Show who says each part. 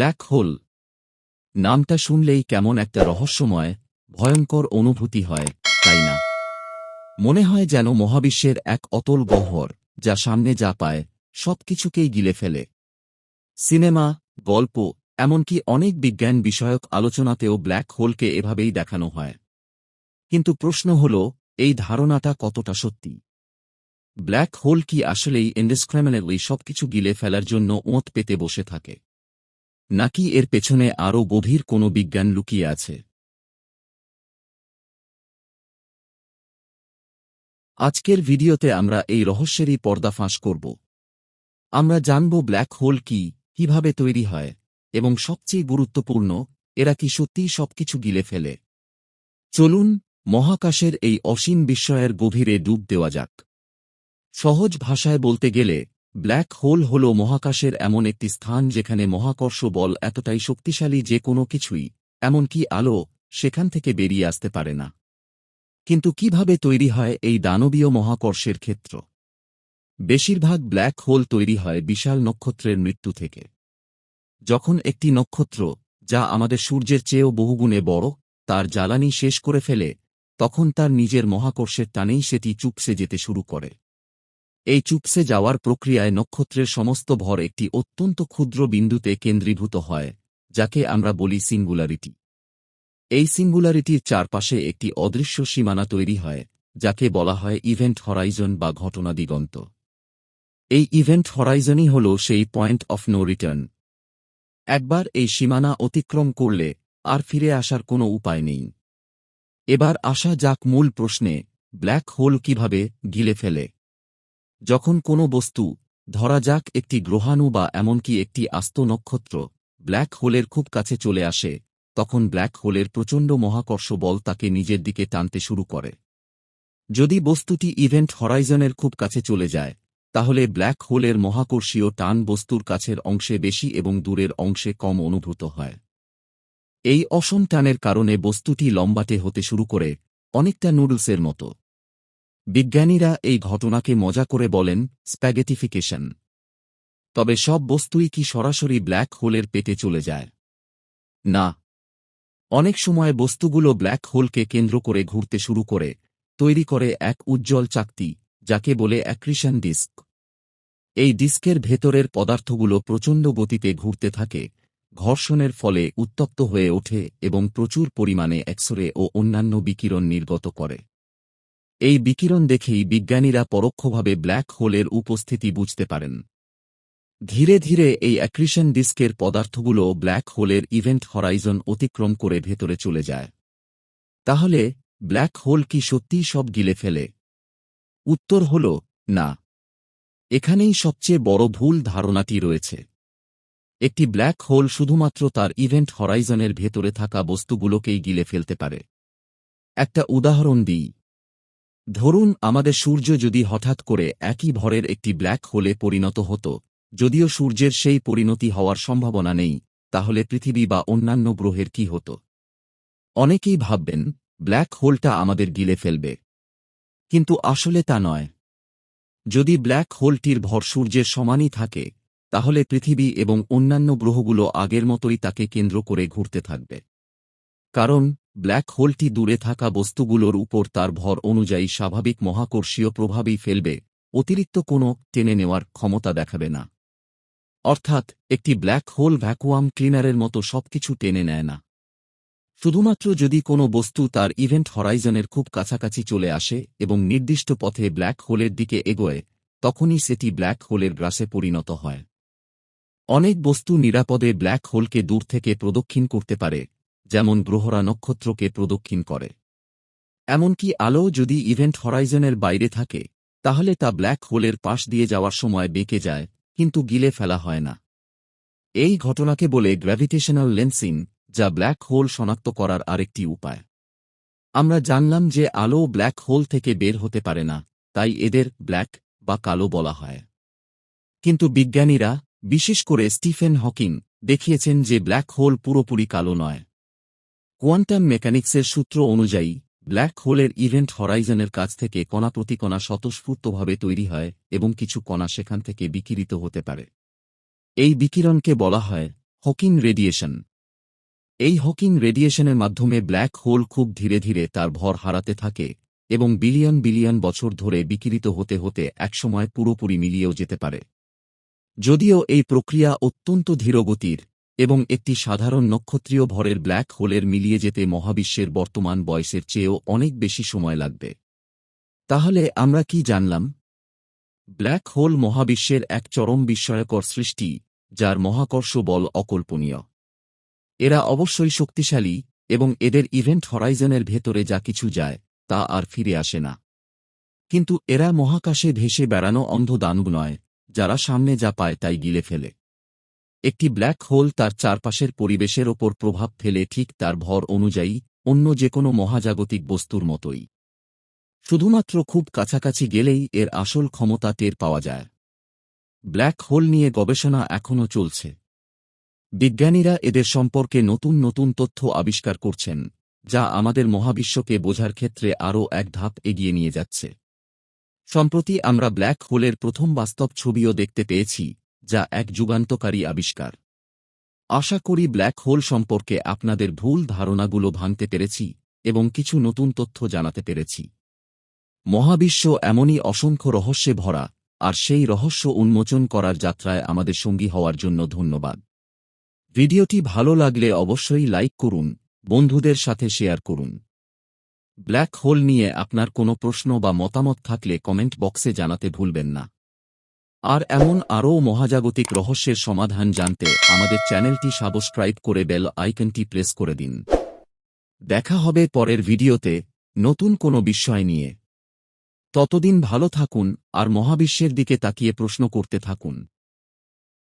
Speaker 1: Black hole. নামটা শুনলেই কেমন একটা রহস্যময়, ভয়ঙ্কর অনুভূতি হয়, তাই না? মনে হয় যেন মহাবিশ্বের এক অতল গহ্বর, যা সামনে যা পায়, সবকিছুকেই গিলে ফেলে। সিনেমা, গল্প, এমনকি অনেক বিজ্ঞান বিষয়ক আলোচনাতেও ব্ল্যাক হোলকে এভাবেই দেখানো হয়। কিন্তু প্রশ্ন হল, এই ধারণাটা কতটা সত্যি? ব্ল্যাক হোল কি আসলেই ইন্ডিসক্রিমিনেটলি সবকিছু গিলে ফেলার জন্য ওঁত পেতে বসে থাকে? নাকি এর পেছনে আরও গভীর কোনো বিজ্ঞান লুকিয়ে আছে? আজকের ভিডিওতে আমরা এই রহস্যেরই পর্দাফাঁস করব। আমরা জানব ব্ল্যাক হোল কি, কীভাবে তৈরি হয়, এবং সবচেয়ে গুরুত্বপূর্ণ, এরা কি সত্যিই সবকিছু গিলে ফেলে। চলুন, মহাকাশের এই অসীম বিস্ময়ের গভীরে ডুব দেওয়া যাক। সহজ ভাষায় বলতে গেলে ব্ল্যাক হোল হল মহাকাশের এমন একটি স্থান যেখানে মহাকর্ষ বল এতটাই শক্তিশালী যে কোনো কিছুই, এমনকি আলো, সেখান থেকে বেরিয়ে আসতে পারে না। কিন্তু কীভাবে তৈরি হয় এই দানবীয় মহাকর্ষের ক্ষেত্র? বেশিরভাগ ব্ল্যাক হোল তৈরি হয় বিশাল নক্ষত্রের মৃত্যু থেকে। যখন একটি নক্ষত্র, যা আমাদের সূর্যের চেয়েও বহুগুণে বড়, তার জ্বালানি শেষ করে ফেলে, তখন তার নিজের মহাকর্ষের টানেই সেটি চুপসে যেতে শুরু করে। এই চুপসে যাওয়ার প্রক্রিয়ায় নক্ষত্রের সমস্ত ভর একটি অত্যন্ত ক্ষুদ্র বিন্দুতে কেন্দ্রীভূত হয়, যাকে আমরা বলি সিঙ্গুলারিটি। এই সিঙ্গুলারিটির চারপাশে একটি অদৃশ্য সীমানা তৈরি হয়, যাকে বলা হয় ইভেন্ট হরাইজন বা ঘটনা দিগন্ত। এই ইভেন্ট হরাইজনই হল সেই পয়েন্ট অফ নো রিটার্ন। একবার এই সীমানা অতিক্রম করলে আর ফিরে আসার কোনো উপায় নেই। এবার আসা যাক মূল প্রশ্নে, ব্ল্যাক হোল কীভাবে গিলে ফেলে। যখন কোনো বস্তু, ধরা যাক একটি গ্রহাণু বা এমনকি একটি আস্ত নক্ষত্র, ব্ল্যাক হোলের খুব কাছে চলে আসে, তখন ব্ল্যাক হোলের প্রচণ্ড মহাকর্ষ বল তাকে নিজের দিকে টানতে শুরু করে। যদি বস্তুটি ইভেন্ট হরাইজনের খুব কাছে চলে যায়, তাহলে ব্ল্যাক হোলের মহাকর্ষীয় টান বস্তুর কাছের অংশে বেশি এবং দূরের অংশে কম অনুভূত হয়। এই অসম টানের কারণে বস্তুটি লম্বাটে হতে শুরু করে অনেকটা নুডলসের মতো। বিজ্ঞানীরা এই ঘটনাকে মজা করে বলেন, স্প্যাগেটিফিকেশন তবে সব বস্তুই কি সরাসরি ব্ল্যাক হোলের পেটে চলে যায়? না। অনেক সময় বস্তুগুলো ব্ল্যাক হোলকে কেন্দ্র করে ঘুরতে শুরু করে, তৈরি করে এক উজ্জ্বল চাকতি, যাকে বলে অ্যাক্রিশন ডিস্ক। এই ডিস্কের ভেতরের পদার্থগুলো প্রচণ্ড গতিতে ঘুরতে থাকে, ঘর্ষণের ফলে উত্তপ্ত হয়ে ওঠে এবং প্রচুর পরিমাণে এক্সরে ও অন্যান্য বিকিরণ নির্গত করে। এই বিকিরণ দেখেই বিজ্ঞানীরা পরোক্ষভাবে ব্ল্যাক হোলের উপস্থিতি বুঝতে পারেন। ধীরে ধীরে এই অ্যাক্রিশন ডিস্কের পদার্থগুলো ব্ল্যাক হোলের ইভেন্ট হরাইজন অতিক্রম করে ভেতরে চলে যায়। তাহলে, ব্ল্যাক হোল কি সত্যিই সব গিলে ফেলে? উত্তর হল, না। এখানেই সবচেয়ে বড় ভুল ধারণাটি রয়েছে। একটি ব্ল্যাক হোল শুধুমাত্র তার ইভেন্ট হরাইজনের ভেতরে থাকা বস্তুগুলোকেই গিলে ফেলতে পারে। একটা উদাহরণ দিই। ধরুন, আমাদের সূর্য যদি হঠাৎ করে একই ভরের একটি ব্ল্যাক হোলে পরিণত হতো, যদিও সূর্যের সেই পরিণতি হওয়ার সম্ভাবনা নেই, তাহলে পৃথিবী বা অন্যান্য গ্রহের কি হতো? অনেকেই ভাববেন, ব্ল্যাক হোলটা আমাদের গিলে ফেলবে। কিন্তু আসলে তা নয়। যদি ব্ল্যাক হোলটির ভর সূর্যের সমানই থাকে, তাহলে পৃথিবী এবং অন্যান্য গ্রহগুলো আগের মতোই তাকে কেন্দ্র করে ঘুরতে থাকবে। কারণ ব্ল্যাক হোলটি দূরে থাকা বস্তুগুলোর উপর তার ভর অনুযায়ী স্বাভাবিক মহাকর্ষীয় প্রভাবই ফেলবে, অতিরিক্ত কোনো টেনে নেওয়ার ক্ষমতা দেখাবে না। অর্থাৎ, একটি ব্ল্যাক হোল ভ্যাকুয়াম ক্লিনারের মতো সবকিছু টেনে নেয় না। শুধুমাত্র যদি কোনো বস্তু তার ইভেন্ট হরাইজনের খুব কাছাকাছি চলে আসে এবং নির্দিষ্ট পথে ব্ল্যাক হোলের দিকে এগোয়, তখনই সেটি ব্ল্যাক হোলের গ্রাসে পরিণত হয়। অনেক বস্তু নিরাপদে ব্ল্যাক হোলকে দূর থেকে প্রদক্ষিণ করতে পারে যেমন গ্রহরা নক্ষত্রকে প্রদক্ষিণ করে। এমনকি আলো যদি ইভেন্ট হরাইজনের বাইরে থাকে, তাহলে তা ব্ল্যাক হোলের পাশ দিয়ে যাওয়ার সময় বেঁকে যায়, কিন্তু গিলে ফেলা হয় না। এই ঘটনাকে বলে গ্র্যাভিটেশনাল লেন্সিং যা ব্ল্যাক হোল শনাক্ত করার আরেকটি উপায়। আমরা জানলাম যে আলো ব্ল্যাক হোল থেকে বের হতে পারে না, তাই এদের ব্ল্যাক বা কালো বলা হয়। কিন্তু বিজ্ঞানীরা, বিশেষ করে স্টিফেন হকিং, দেখিয়েছেন যে ব্ল্যাক হোল পুরোপুরি কালো নয়। কোয়ান্টাম মেকানিক্সের সূত্র অনুযায়ী, ব্ল্যাক হোলের ইভেন্ট হরাইজনের কাছ থেকে কণা প্রতিকণা স্বতঃস্ফূর্তভাবে তৈরি হয় এবং কিছু কণা সেখান থেকে বিকিরিত হতে পারে। এই বিকিরণকে বলা হয় হকিং রেডিয়েশন। এই হকিং রেডিয়েশনের মাধ্যমে ব্ল্যাক হোল খুব ধীরে ধীরে তার ভর হারাতে থাকে এবং বিলিয়ন বিলিয়ন বছর ধরে বিকিরিত হতে হতে একসময় পুরোপুরি মিলিয়েও যেতে পারে। যদিও এই প্রক্রিয়া অত্যন্ত ধীরগতির এবং একটি সাধারণ নক্ষত্রীয় ভরের ব্ল্যাক হোলের মিলিয়ে যেতে মহাবিশ্বের বর্তমান বয়সের চেয়েও অনেক বেশি সময় লাগবে। তাহলে আমরা কি জানলাম? ব্ল্যাক হোল মহাবিশ্বের এক চরম বিস্ময়কর সৃষ্টি, যার মহাকর্ষ বল অকল্পনীয়। এরা অবশ্যই শক্তিশালী এবং এদের ইভেন্ট হরাইজনের ভেতরে যা কিছু যায়, তা আর ফিরে আসে না। কিন্তু এরা মহাকাশে ভেসে বেড়ানো অন্ধ দানব নয়, যারা সামনে যা পায় তাই গিলে ফেলে। একটি ব্ল্যাক হোল তার চারপাশের পরিবেশের ওপর প্রভাব ফেলে ঠিক তার ভর অনুযায়ী অন্য যে কোনো মহাজাগতিক বস্তুর মতোই। শুধুমাত্র খুব কাছাকাছি গেলেই এর আসল ক্ষমতা টের পাওয়া যায়। ব্ল্যাক হোল নিয়ে গবেষণা এখনও চলছে। বিজ্ঞানীরা এদের সম্পর্কে নতুন নতুন তথ্য আবিষ্কার করছেন, যা আমাদের মহাবিশ্বকে বোঝার ক্ষেত্রে আরও এক ধাপ এগিয়ে নিয়ে যাচ্ছে। সম্প্রতি আমরা ব্ল্যাক হোলের প্রথম বাস্তব ছবিও দেখতে পেয়েছি যা এক যুগান্তকারী আবিষ্কার। আশা করি ব্ল্যাক হোল সম্পর্কে আপনাদের ভুল ধারণাগুলো ভাঙতে পেরেছি এবং কিছু নতুন তথ্য জানাতে পেরেছি। মহাবিশ্ব এমনই অসংখ্য রহস্যে ভরা, আর সেই রহস্য উন্মোচন করার যাত্রায় আমাদের সঙ্গী হওয়ার জন্য ধন্যবাদ। ভিডিওটি ভালো লাগলে অবশ্যই লাইক করুন, বন্ধুদের সাথে শেয়ার করুন। ব্ল্যাক হোল নিয়ে আপনার কোনো প্রশ্ন বা মতামত থাকলে কমেন্ট বক্সে জানাতে ভুলবেন না। আর এমন আরও মহাজাগতিক রহস্যের সমাধান জানতে আমাদের চ্যানেলটি সাবস্ক্রাইব করে বেল আইকনটি প্রেস করে দিন। দেখা হবে পরের ভিডিওতে, নতুন কোনো বিষয় নিয়ে। ততদিন ভালো থাকুন আর মহাবিশ্বের দিকে তাকিয়ে প্রশ্ন করতে থাকুন।